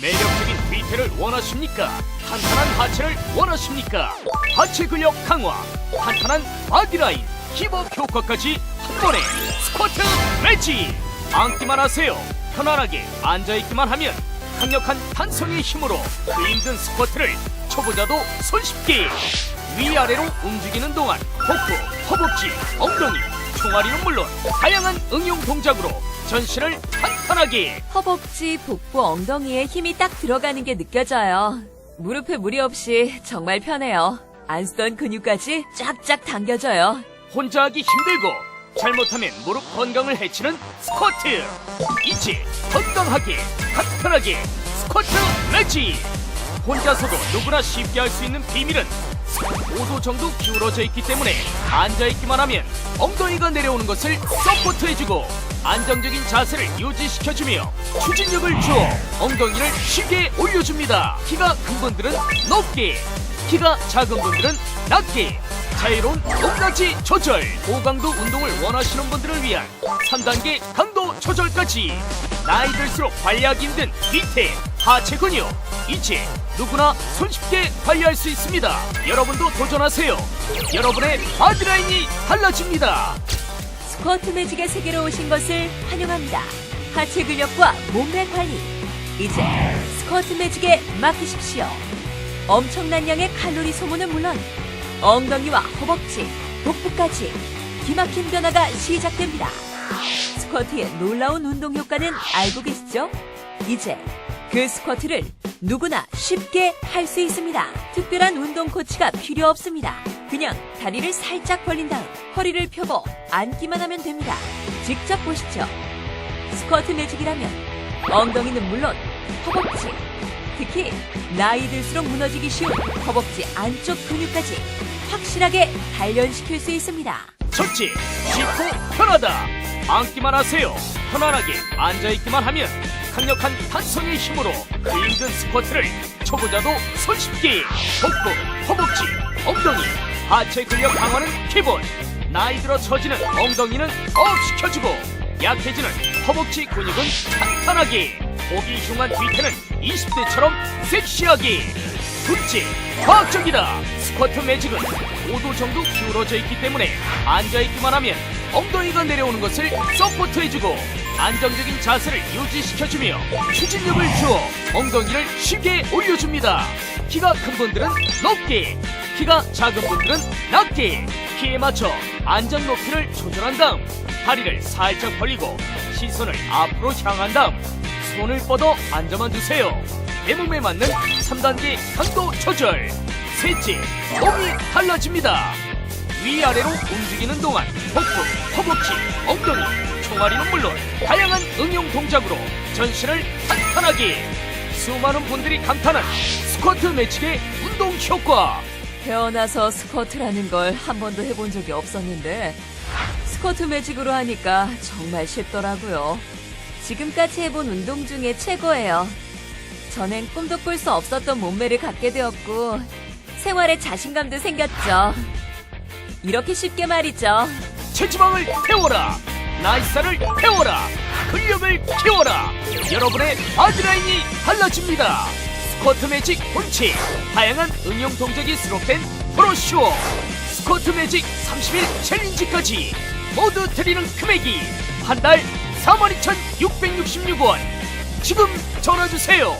매력적인 뒤태를 원하십니까? 탄탄한 하체를 원하십니까? 하체 근력 강화, 탄탄한 바디라인, 힙업 효과까지 한 번에 스쿼트 매치! 앉기만 하세요. 편안하게 앉아있기만 하면 강력한 탄성의 힘으로 그 힘든 스쿼트를 초보자도 손쉽게 위아래로 움직이는 동안 복부, 허벅지, 엉덩이, 총알이는 물론 다양한 응용 동작으로 전신을 탄탄하게 허벅지, 복부, 엉덩이에 힘이 딱 들어가는 게 느껴져요. 무릎에 무리 없이 정말 편해요. 안 쓰던 근육까지 쫙쫙 당겨져요. 혼자 하기 힘들고 잘못하면 무릎 건강을 해치는 스쿼트 이제 건강하게 간편하게 스쿼트 매치 혼자서도 누구나 쉽게 할 수 있는 비밀은 5도 정도 기울어져 있기 때문에 앉아있기만 하면 엉덩이가 내려오는 것을 서포트해주고 안정적인 자세를 유지시켜주며 추진력을 주어 엉덩이를 쉽게 올려줍니다. 키가 큰 분들은 높게 키가 작은 분들은 낮게. 자유로운 높낮이 조절. 고강도 운동을 원하시는 분들을 위한 3단계 강도 조절까지. 나이 들수록 관리하기 힘든 밑에 하체 근육 이제 누구나 손쉽게 관리할 수 있습니다 여러분도 도전하세요 여러분의 바디라인이 달라집니다 스쿼트 매직의 세계로 오신 것을 환영합니다. 하체 근력과 몸매 관리. 이제 스쿼트 매직에 맡기십시오. 엄청난 양의 칼로리 소모는 물론 엉덩이와 허벅지, 복부까지 기막힌 변화가 시작됩니다. 스쿼트의 놀라운 운동 효과는 알고 계시죠? 이제 그 스쿼트를 누구나 쉽게 할 수 있습니다. 특별한 운동 코치가 필요 없습니다. 그냥 다리를 살짝 벌린 다음 허리를 펴고 앉기만 하면 됩니다. 직접 보시죠. 스쿼트 매직이라면 엉덩이는 물론 허벅지, 특히 나이 들수록 무너지기 쉬운 허벅지 안쪽 근육까지 확실하게 단련시킬 수 있습니다. 첫째, 쉽고 편하다. 앉기만 하세요. 편안하게 앉아있기만 하면 강력한 탄성의 힘으로 그 힘든 스쿼트를 초보자도 손쉽게 복부, 허벅지, 엉덩이, 하체 근력 강화는 기본. 나이 들어 처지는 엉덩이는 업 시켜주고 약해지는 허벅지 근육은 탄탄하게 보기 흉한 뒤태는 20대처럼 섹시하게 둘째, 과학적이다. 스쿼트 매직은 5도 정도 기울어져 있기 때문에 앉아있기만 하면 엉덩이가 내려오는 것을 서포트해주고 안정적인 자세를 유지시켜주며 추진력을 주어 엉덩이를 쉽게 올려줍니다. 키가 큰 분들은 높게, 키가 작은 분들은 낮게 키에 맞춰 안전 높이를 조절한 다음 다리를 살짝 벌리고 시선을 앞으로 향한 다음 손을 뻗어 앉아만 주세요. 내 몸에 맞는 3단계 강도 조절. 셋째, 몸이 달라집니다. 위아래로 움직이는 동안 복부, 허벅지, 엉덩이, 총알이는 물론 다양한 응용 동작으로 전신을 탄탄하게 수많은 분들이 감탄한 스쿼트 매직의 운동 효과. 태어나서 스쿼트라는 걸 한 번도 해본 적이 없었는데 스쿼트 매직으로 하니까 정말 쉽더라고요. 지금까지 해본 운동 중에 최고예요. 전엔 꿈도 꿀 수 없었던 몸매를 갖게 되었고 생활에 자신감도 생겼죠. 이렇게 쉽게 말이죠. 체지방을 태워라. 나이살을 태워라. 근력을 키워라. 여러분의 바디라인이 달라집니다. 스쿼트 매직 본체. 다양한 응용 동작이 수록된 브로슈어. 스쿼트 매직 30일 챌린지까지 모두 드리는 금액이 한 달 42,666원. 지금 전화주세요